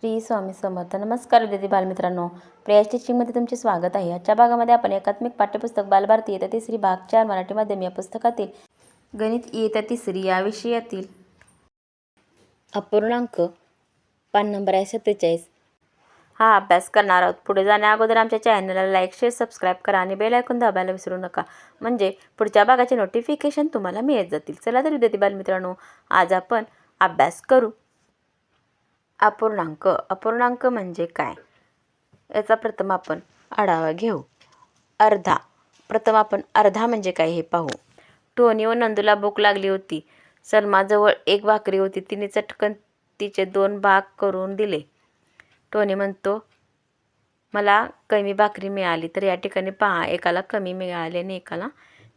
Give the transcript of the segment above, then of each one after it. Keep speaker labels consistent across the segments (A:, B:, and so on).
A: श्री स्वामी समर्थ. नमस्कार विद्यार्थी बालमित्रांनो. प्रिया टीचिंगमध्ये तुमचे स्वागत आहे. आजच्या भागामध्ये आपण एकात्मिक पाठ्यपुस्तक बालभारती येत्या तिसरी भाग चार मराठी माध्यम या पुस्तकातील गणित येत्या तिसरी या विषयातील अपूर्णांक पान नंबर आहे सत्तेचाळीस. हा अभ्यास करणार आहोत. पुढे जाण्या अगोदर आमच्या चॅनलला लाईक शेअर सबस्क्राईब करा आणि बेल ऐकून दाबायला विसरू नका. म्हणजे पुढच्या भागाचे नोटिफिकेशन तुम्हाला मिळत जातील. चला तर विद्यार्थी बालमित्रांनो आज आपण अभ्यास करू. अपूर्णांक. अपूर्णांक म्हणजे काय? याचा प्रथम आपण आढावा घेऊ. अर्धा. प्रथम आपण अर्धा म्हणजे काय हे पाहू. टोनी व नंदूला भूक लागली होती. सलमाजवळ एक भाकरी होती. तिने चटकन तिचे दोन भाग करून दिले. टोनी म्हणतो मला कमी भाकरी मिळाली तर या ठिकाणी पहा एकाला कमी मिळाली आणि एकाला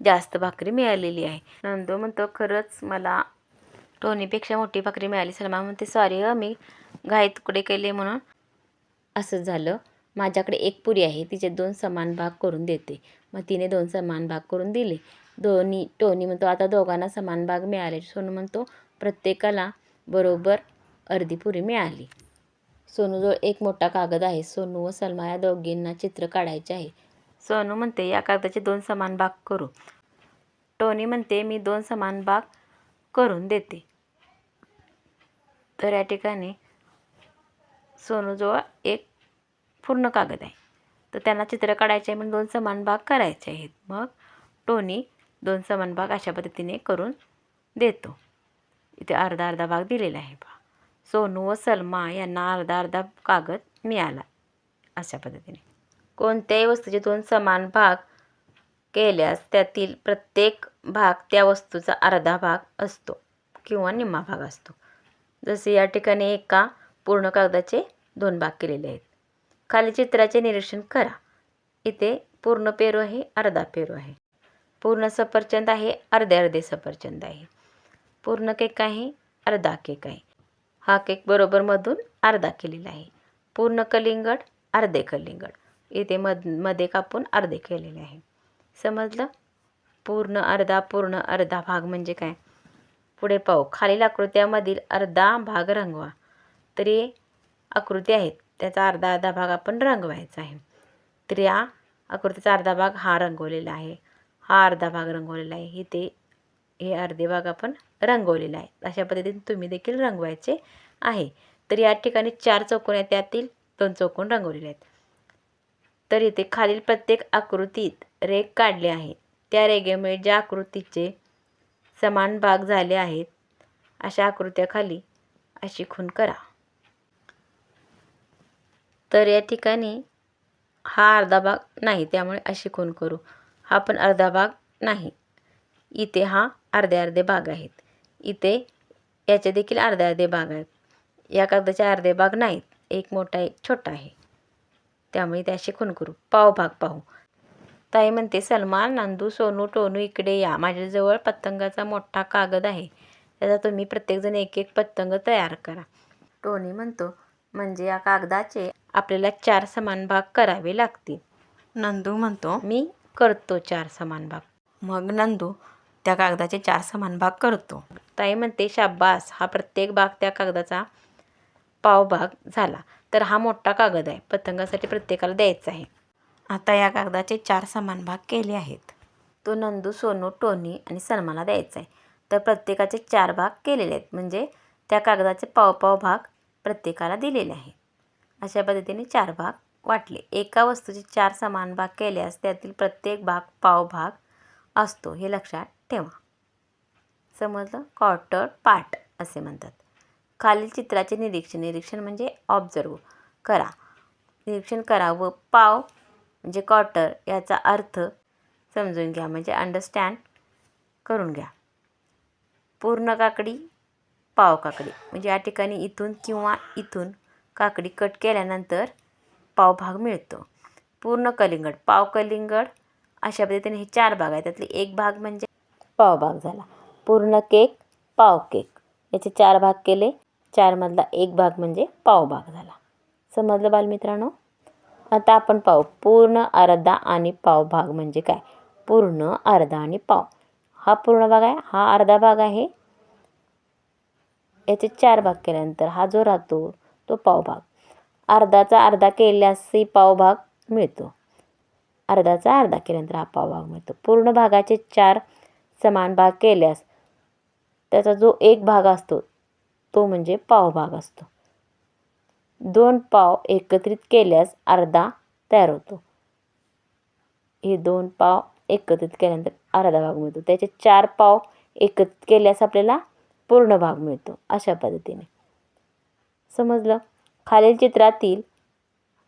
A: जास्त भाकरी मिळालेली आहे. नंदू म्हणतो खरंच मला टोनीपेक्षा मोठी भाकरी मिळाली. सलमा म्हणते सॉरी हं मी घाई तुकडे केले म्हणून. असं झालं. माझ्याकडे एक पुरी आहे तिचे दोन समान भाग करून देते. मग तिने दोन समान भाग करून दिले. दोन्ही टोनी म्हणतो आता दोघांना समान भाग मिळाले. सोनू म्हणतो प्रत्येकाला बरोबर अर्धी पुरी मिळाली. सोनूजवळ एक मोठा कागद आहे. सोनू व सलमा या दोघींना चित्र काढायचे आहे. सोनू म्हणते या कागदाचे दोन समान भाग करू. टोनी म्हणते मी दोन समान भाग करून देते. तर या ठिकाणी सोनूजवळ एक पूर्ण कागद आहे. तर त्यांना चित्र काढायचे आहे म्हणून दोन समान भाग करायचे आहेत. मग टोनी दोन समान भाग अशा पद्धतीने करून देतो. इथे अर्धा अर्धा भाग दिलेला आहे पहा सोनू व सलमा यांना अर्धा अर्धा कागद मिळाला अशा पद्धतीने. कोणत्याही वस्तूचे दोन समान भाग केल्यास त्यातील प्रत्येक भाग त्या वस्तूचा अर्धा भाग असतो किंवा निम्मा भाग असतो. जसे या ठिकाणी एका पूर्ण कागदाचे दोन भाग केलेले आहेत. खाली चित्राचे निरीक्षण करा. इथे पूर्ण पेरू आहे अर्धा पेरू आहे. पूर्ण सफरचंद आहे अर्धे अर्धे सफरचंद आहे. पूर्ण केक आहे अर्धा केक आहे. हा केक बरोबर मधून अर्धा केलेला आहे. पूर्ण कलिंगड अर्धे कलिंगड. इथे मधमध्ये कापून अर्धे केलेले आहे. समजलं? पूर्ण अर्धा पूर्ण अर्धा भाग म्हणजे काय? पुढे पाहू. खालील आकृत्यामधील अर्धा भाग रंगवा. तरी आकृती आहेत. त्याचा अर्धा अर्धा भाग आपण रंगवायचा आहे. तर या आकृतीचा अर्धा भाग हा रंगवलेला आहे. हा अर्धा भाग रंगवलेला आहे. इथे हे अर्धे भाग आपण रंगवलेला आहे अशा पद्धतीने तुम्ही देखील रंगवायचे आहे. तर या ठिकाणी चार चौकोन आहेत. त्यातील दोन चौकोन रंगवलेले आहेत. तर इथे खालील प्रत्येक आकृतीत रेग काढले आहे त्या रेगेमुळे ज्या आकृतीचे समान भाग झाले आहेत अशा आकृत्याखाली अशी खून करा. तर या ठिकाणी हा अर्धा भाग नाही त्यामुळे अशी खून करू? हा पण अर्धा भाग नाही. इथे हा अर्धे अर्धे भाग आहेत. इथे याचे देखील अर्धे अर्धे भाग आहेत. या कागदाचे अर्धे भाग नाहीत. एक मोठा एक छोटा आहे. त्यामुळे ते असे खून करू? पाव भाग पाहू. ताई म्हणते सलमान नंदू सोनू टोनू इकडे या. माझ्याजवळ पतंगाचा मोठा कागद आहे. त्याचा तुम्ही प्रत्येकजण एक एक पतंग तयार करा. टोनी म्हणतो म्हणजे या कागदाचे आपल्याला चार समान भाग करावे लागतील. नंदू म्हणतो मी करतो चार समान भाग. मग नंदू त्या कागदाचे चार समान भाग करतो. ताई म्हणते शाब्बास हा प्रत्येक भाग त्या कागदाचा पाव भाग झाला. तर हा मोठा कागद आहे. पतंगासाठी प्रत्येकाला द्यायचा आहे. आता या कागदाचे चार समान भाग केले आहेत. तो नंदू सोनू टोनी आणि सलमाला द्यायचा आहे. तर प्रत्येकाचे चार भाग केलेले आहेत. म्हणजे त्या कागदाचे पाव पाव भाग प्रत्येकाला दिलेले आहेत अशा पद्धतीने चार भाग वाटले. एका वस्तूचे चार समान भाग केल्यास त्यातील प्रत्येक भाग पाव भाग असतो हे लक्षात ठेवा. समजलं? क्वार्टर पार्ट असे म्हणतात. खालील चित्राचे निरीक्षण निरीक्षण म्हणजे ऑब्झर्व करा. निरीक्षण करा व पाव म्हणजे क्वार्टर याचा अर्थ समजून घ्या म्हणजे अंडरस्टँड करून घ्या. पूर्ण काकडी पाव काकडी म्हणजे या ठिकाणी इथून किंवा इथून काकडी कट केल्यानंतर पाव भाग मिळतो. पूर्ण कलिंगड पाव कलिंगड अशा पद्धतीने हे चार भाग आहेत. त्यातले एक भाग म्हणजे पाव भाग झाला. पूर्ण केक पाव केक. याचे चार भाग केले. चारमधला एक भाग म्हणजे पाव भाग झाला. समजलं बालमित्रांनो? आता आपण पाव पूर्ण अर्धा आणि पाव भाग म्हणजे काय? पूर्ण अर्धा आणि पाव. हा पूर्ण भाग आहे. हा अर्धा भाग आहे. याचे चार भाग केल्यानंतर हा जो राहतो तो पावभाग. अर्धाचा अर्धा केल्यासही पावभाग मिळतो. अर्धाचा अर्धा केल्यानंतर हा पावभाग मिळतो. पूर्ण भागाचे चार समान भाग केल्यास त्याचा जो एक भाग असतो तो म्हणजे पावभाग असतो. दोन पाव एकत्रित केल्यास अर्धा तयार होतो. हे दोन पाव एकत्रित केल्यानंतर अर्धा भाग मिळतो. त्याचे चार पाव एकत्रित केल्यास आपल्याला पूर्ण भाग मिळतो अशा पद्धतीने. समजलं? खालील चित्रातील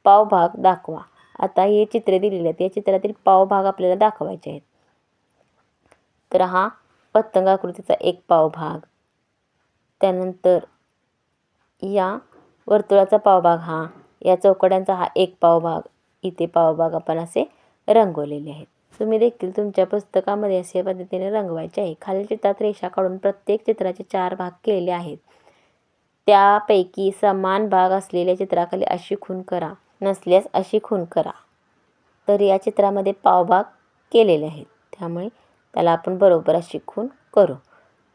A: पावभाग दाखवा. आता हे चित्रे दिलेली आहेत. या चित्रातील पावभाग आपल्याला दाखवायचे आहेत. तर हा पतंगाकृतीचा एक पावभाग त्यानंतर या वर्तुळाचा पावभाग हा या चौकड्यांचा हा एक पावभाग इथे पावभाग आपण असे रंगवलेले आहेत. तुम्ही देखील तुमच्या पुस्तकामध्ये अशा पद्धतीने रंगवायचे आहे. खालील चित्रात रेषा काढून प्रत्येक चित्राचे चार भाग केलेले आहेत. त्यापैकी समान भाग असलेल्या चित्राखाली अशी खून करा. नसल्यास अशी खून करा. तर या चित्रामध्ये पावभाग केलेले आहेत. त्यामुळे त्याला आपण बरोबर अशी खून करू.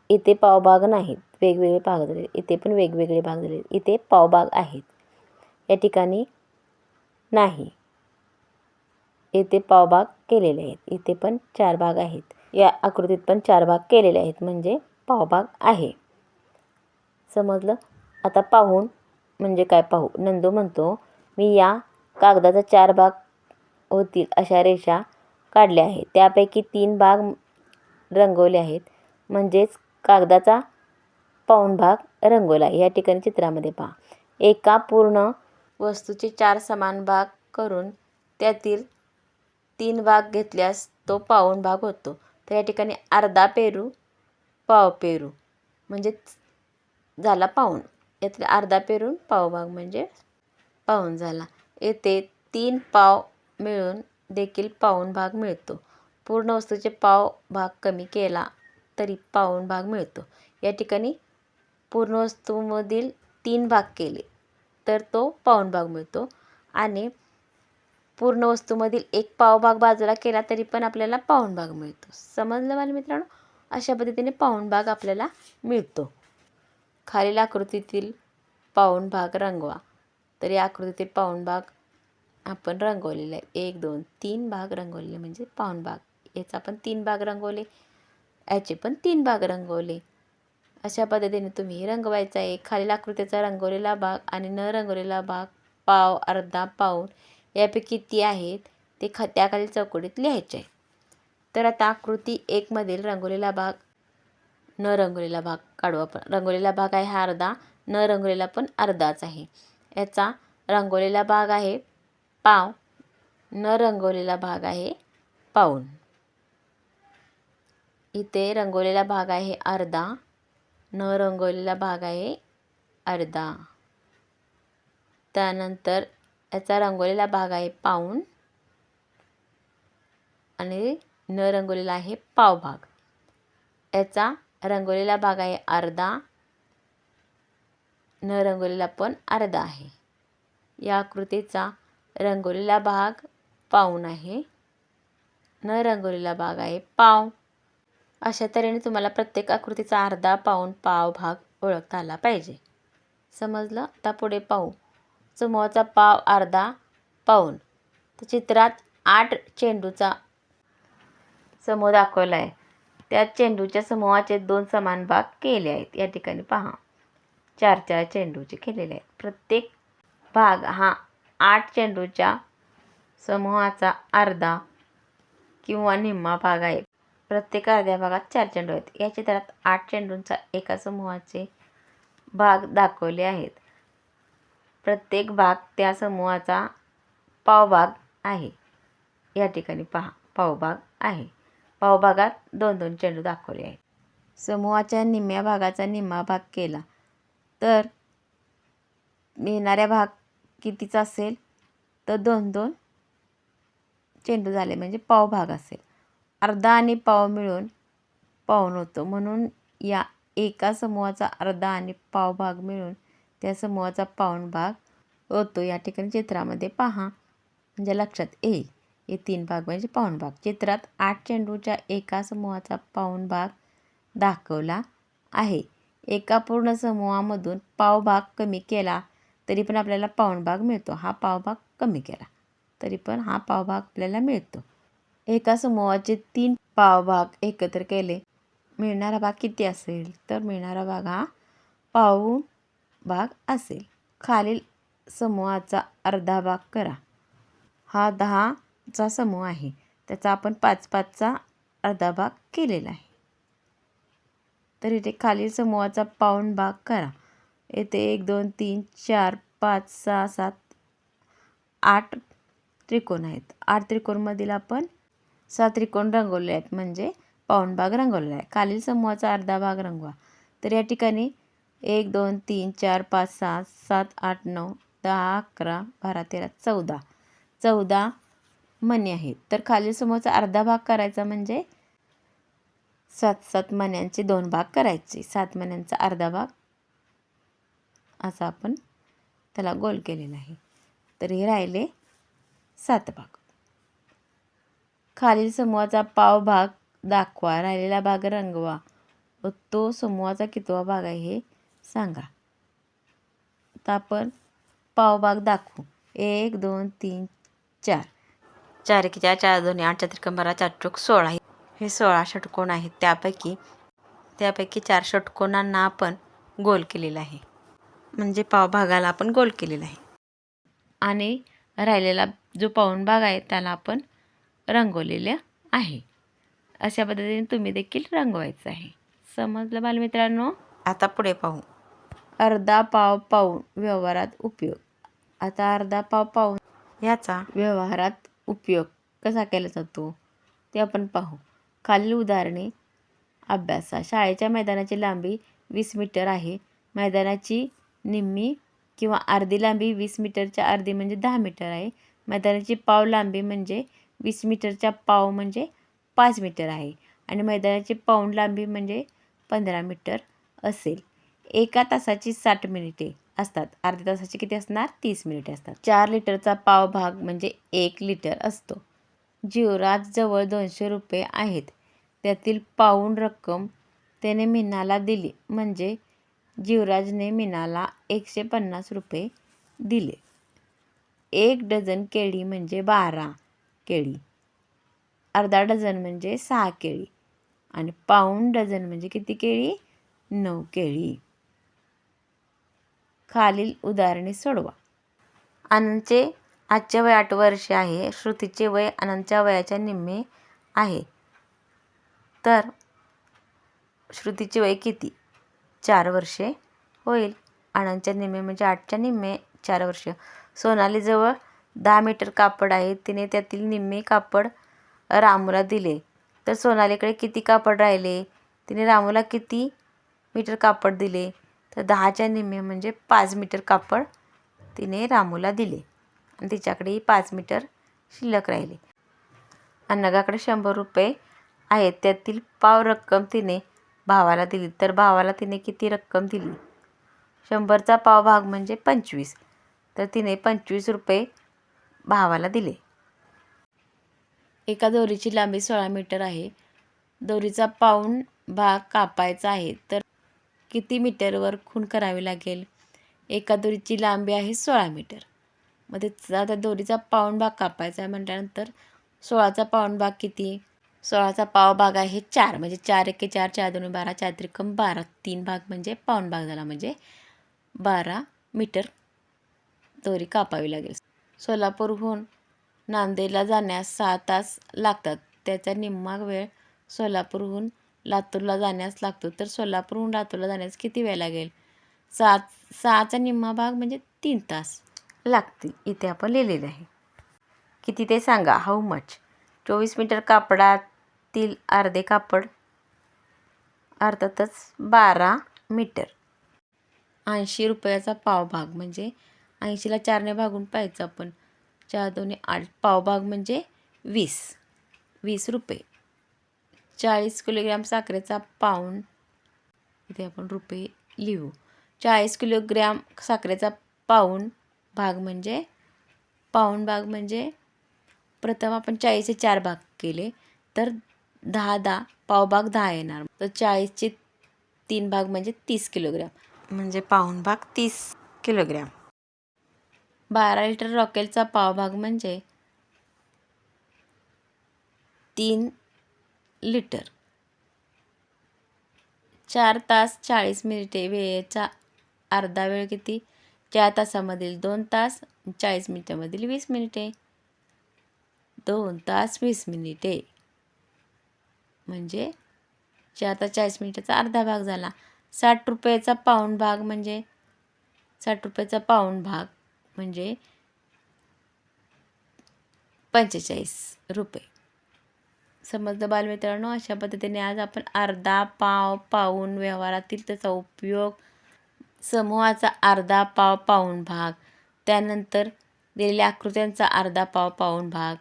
A: इथे पावभाग नाहीत. वेगवेगळे भाग झाले. इथे पण वेगवेगळे भाग झाले. इथे पावभाग आहेत. या ठिकाणी नाही. येथे पावभाग केलेले आहेत. इथे पण चार भाग आहेत. या आकृतीत पण चार भाग केलेले आहेत. म्हणजे पावभाग आहे. समजलं? आता पाहून म्हणजे काय पाहू? नंदू म्हणतो मी या कागदाचा चार भाग होतील अशा रेषा काढल्या आहेत. त्यापैकी तीन भाग रंगवले आहेत. म्हणजेच कागदाचा पाऊण भाग रंगवला या ठिकाणी चित्रामध्ये पहा. एका पूर्ण वस्तूचे चार समान भाग करून त्यातील तीन भाग घेतल्यास तो पाऊण भाग होतो. तर या ठिकाणी अर्धा पेरू पाव पेरू म्हणजेच झाला पाऊण यातले अर्धा पेरून पावभाग म्हणजे पाऊण झाला. येथे तीन पाव मिळून देखील पाऊण भाग मिळतो. पूर्ण वस्तूचे पाव भाग कमी केला तरी पाऊण भाग मिळतो. या ठिकाणी पूर्ण वस्तूमधील तीन भाग केले तर तो पाऊण भाग मिळतो. आणि पूर्ण वस्तूमधील एक पावभाग बाजूला केला तरी पण आपल्याला पाऊण भाग मिळतो. समजलं मला मित्रांनो? अशा पद्धतीने पाऊण भाग आपल्याला मिळतो. खालील आकृतीतील पाऊण भाग रंगवा. तर या आकृतीतील पाऊण भाग आपण रंगवलेला आहे. एक दोन तीन भाग रंगवलेले म्हणजे पाऊण भाग. याचा पण तीन भाग रंगवले. याचे पण तीन भाग रंगवले. अशा पद्धतीने तुम्ही रंगवायचा आहे. खालील आकृतीचा रंगवलेला भाग आणि न रंगवलेला भाग पाव अर्धा पाऊण. यापैकी किती आहेत ते ख त्याखालील चौकटीत लिहायचे. आहे तर आता आकृती एकमधील रंगवलेला भाग न रंगवलेला भाग काढू आपण. रंगवलेला भाग आहे हा अर्धा न रंगवलेला पण अर्धाच आहे. याचा रंगवलेला भाग आहे पाव न रंगवलेला भाग आहे पाऊण इथे रंगवलेला भाग आहे अर्धा न रंगवलेला भाग आहे अर्धा. त्यानंतर याचा रंगवलेला भाग आहे पाऊण आणि न रंगवलेला आहे पाव भाग याचा रंगवलेला भाग आहे अर्धा न रंगवलेला पण अर्धा आहे. या आकृतीचा रंगवलेला भाग पाऊण आहे न रंगवलेला भाग आहे पाव. अशा तऱ्हेने तुम्हाला प्रत्येक आकृतीचा अर्धा पाऊण पाव भाग ओळखता आला पाहिजे. समजलं? आता पुढे पाहू. समूहाचा पाव अर्धा पाऊण तर चित्रात आठ चेंडूचा समूह दाखवला आहे त्या चेंडूच्या समूहाचे दोन समान भाग केले आहेत. या ठिकाणी पहा. चार चार चेंडूचे केलेले आहेत. प्रत्येक भाग हा आठ चेंडूच्या समूहाचा अर्धा किंवा निम्मा भाग आहे. प्रत्येक अर्ध्या भागात चार चेंडू आहेत. या चित्रात आठ चेंडूंचा एका समूहाचे भाग दाखवले आहेत. प्रत्येक भाग त्या समूहाचा पावभाग आहे. या ठिकाणी पहा पावभाग आहे. पावभागात दोन दोन चेंडू दाखवले आहेत. समूहाच्या निम्म्या भागाचा निम्मा भाग केला. तर मिळणाऱ्या भाग कितीचा असेल? तर दोन दोन चेंडू झाले म्हणजे पावभाग असेल. अर्धा आणि पाव मिळून पाऊन होतो. म्हणून या एका समूहाचा अर्धा आणि पावभाग मिळून त्या समूहाचा पाऊण भाग होतो. या ठिकाणी चित्रामध्ये पहा. म्हणजे लक्षात येईल हे तीन भाग म्हणजे पाऊण भाग चित्रात आठ चेंडूच्या एका समूहाचा पाऊण भाग दाखवला आहे. एका पूर्ण समूहामधून पावभाग कमी केला तरी पण आपल्याला पाऊण भाग मिळतो. हा पावभाग कमी केला तरी पण हा पावभाग आपल्याला मिळतो. एका समूहाचे तीन पावभाग एकत्र केले. मिळणारा भाग किती असेल? तर मिळणारा भाग हा पाऊण भाग असेल. खालील समूहाचा अर्धा भाग करा. हा दहाचा समूह आहे. त्याचा आपण पाच पाचचा अर्धा भाग केलेला आहे. तर इथे खालील समूहाचा पाऊण भाग करा. येथे एक दोन तीन चार पाच सहा सात आठ त्रिकोण आहेत. आठ त्रिकोणमधील आपण सहा त्रिकोण रंगवले आहेत. म्हणजे पाऊण भाग रंगवलेला आहे. खालील समूहाचा अर्धा भाग रंगवा. तर या ठिकाणी एक दोन तीन चार पाच सहा सात आठ नऊ दहा अकरा बारा तेरा चौदा. चौदा मणी आहेत. तर खालील समूहाचा अर्धा भाग करायचा म्हणजे सात सात मण्यांचे दोन भाग करायचे. सात मण्यांचा अर्धा भाग असा आपण त्याला गोल केलेला आहे. तर हे राहिले सात भाग. खालील समूहाचा पाव भाग दाखवा. राहिलेला भाग रंगवा. व तो समूहाचा कितवा भाग आहे हे सांगा. तर आपण पाव भाग दाखवू. एक दोन तीन चार. चार एकी चार चार दोन्ही आठ चत्रिकंबरा चार चौक सोळा. हे सोळा षटकोन आहेत. त्यापैकी त्यापैकी चार षटकोनांना आपण गोल केलेलं आहे. म्हणजे पावभागाला आपण गोल केलेला आहे. आणि राहिलेला जो पाऊण भाग आहे त्याला आपण रंगवलेलं आहे. अशा पद्धतीने तुम्ही देखील रंगवायचं आहे. समजलं बालमित्रांनो? आता पुढे पाहू. अर्धा पाव पाऊण व्यवहारात उपयोग. आता अर्धा पाव पाऊण याचा व्यवहारात उपयोग कसा केला जातो? ते आपण पाहू. खालील उदाहरणे. अभ्यासा. शाळेच्या मैदानाची लांबी वीस मीटर आहे. मैदानाची निम्मी किंवा अर्धी लांबी वीस मीटरच्या अर्धी म्हणजे दहा मीटर आहे. मैदानाची पाव लांबी म्हणजे वीस मीटरच्या पाव म्हणजे पाच मीटर आहे. आणि मैदानाची पाऊण लांबी म्हणजे पंधरा मीटर असेल. एका तासाची साठ मिनिटे असतात. अर्ध्या तासाची किती असणार? तीस मिनिटे असतात. चार लिटरचा पाव भाग म्हणजे एक लिटर असतो. जीवराजजवळ दोनशे रुपये आहेत. त्यातील पाऊण रक्कम त्याने मीनाला दिली. म्हणजे जीवराजने मीनाला एकशे पन्नास रुपये दिले. एक डझन केळी म्हणजे बारा केळी. अर्धा डझन म्हणजे सहा केळी. आणि पाऊण डझन म्हणजे किती केळी? नऊ केळी. खालील उदाहरणे सोडवा. आनंदचे आजचे वय आठ वर्षे आहे. श्रुतीचे वय आनंदच्या वयाच्या निम्मे आहे. तर श्रुतीचे वय किती? चार वर्षे होईल. आनंदच्या निम्मे म्हणजे आठच्या निम्मे चार वर्ष. सोनालीजवळ दहा मीटर कापड आहे. तिने त्यातील निम्मे कापड रामूला दिले. तर सोनालीकडे किती कापड राहिले? तिने रामूला किती मीटर कापड दिले? तर दहाच्या निम्मे म्हणजे पाच मीटर कापड तिने रामूला दिले. आणि तिच्याकडेही पाच मीटर शिल्लक राहिले. अन्नगाकडे शंभर रुपये आहेत त्यातील पाव रक्कम तिने भावाला दिली. तर भावाला तिने किती रक्कम दिली? शंभरचा पाव भाग म्हणजे पंचवीस. तर तिने पंचवीस रुपये भावाला दिले. एका दोरीची लांबी सोळा मीटर आहे. दोरीचा पाऊण भाग कापायचा आहे. तर किती मीटरवर खूण करावी लागेल? एका दोरीची लांबी आहे सोळा मीटर. मग त्याचा त्या दोरीचा पाऊण भाग कापायचा आहे म्हटल्यानंतर सोळाचा पाऊण भाग किती? सोळाचा पाव भाग आहे चार. म्हणजे चार एके चार चार दोन बारा चार त्रिकम बारा. तीन भाग म्हणजे पाऊण भाग झाला म्हणजे बारा मीटर दोरी कापावी लागेल. सोलापूरहून नांदेडला जाण्यास सहा तास लागतात. त्याचा निम्मा वेळ सोलापूरहून लातूरला जाण्यास लागतो. तर सोलापूरहून लातूरला जाण्यास किती वेळ लागेल? सात सहाचा निम्मा भाग म्हणजे तीन तास. लागतील. इथे आपण लिहिलेले आहे. किती ते सांगा? हाऊ मच चोवीस मीटर कापडातील अर्धे कापड अर्थातच बारा मीटर. ऐंशी रुपयाचा पावभाग म्हणजे ऐंशीला चारने भागून पाहायचं आपण. चार दोन्ही आठ. पावभाग म्हणजे वीस. वीस रुपये. चाळीस किलोग्रॅम साखरेचा पाऊंड. इथे आपण रुपये लिहू. चाळीस किलोग्रॅम साखरेचा पाऊंड भाग म्हणजे पाऊंड भाग म्हणजे प्रथम आपण चाळीसचे चार भाग केले तर दहा दहा पावभाग दहा येणार. तर चाळीसचे तीन भाग म्हणजे तीस किलोग्रॅम. म्हणजे पाऊण भाग तीस किलोग्रॅम. बारा लिटर रॉकेलचा पावभाग म्हणजे तीन लिटर. चार तास चाळीस मिनिटे वेळेचा अर्धा वेळ किती? चार तासामधील दोन तास चाळीस मिनिटामधील वीस मिनिटे. दोन तास वीस मिनिटे. म्हणजे चार तास चाळीस मिनिटाचा अर्धा भाग झाला. साठ रुपयाचा पाऊण भाग म्हणजे? साठ रुपयाचा पाऊण भाग म्हणजे पंचेचाळीस रुपये. समजलं बालमित्रांनो अशा पद्धतीने आज आपण अर्धा पाव पाऊन व्यवहारातील त्याचा उपयोग समूहाचा अर्धा पाव पाऊन भाग त्यानंतर दिलेल्या आकृत्यांचा अर्धा पाव पाऊन भाग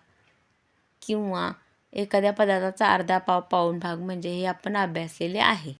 A: किंवा एखाद्या पदार्थाचा अर्धा पाव पाऊन भाग म्हणजे हे आपण अभ्यासलेले आहे.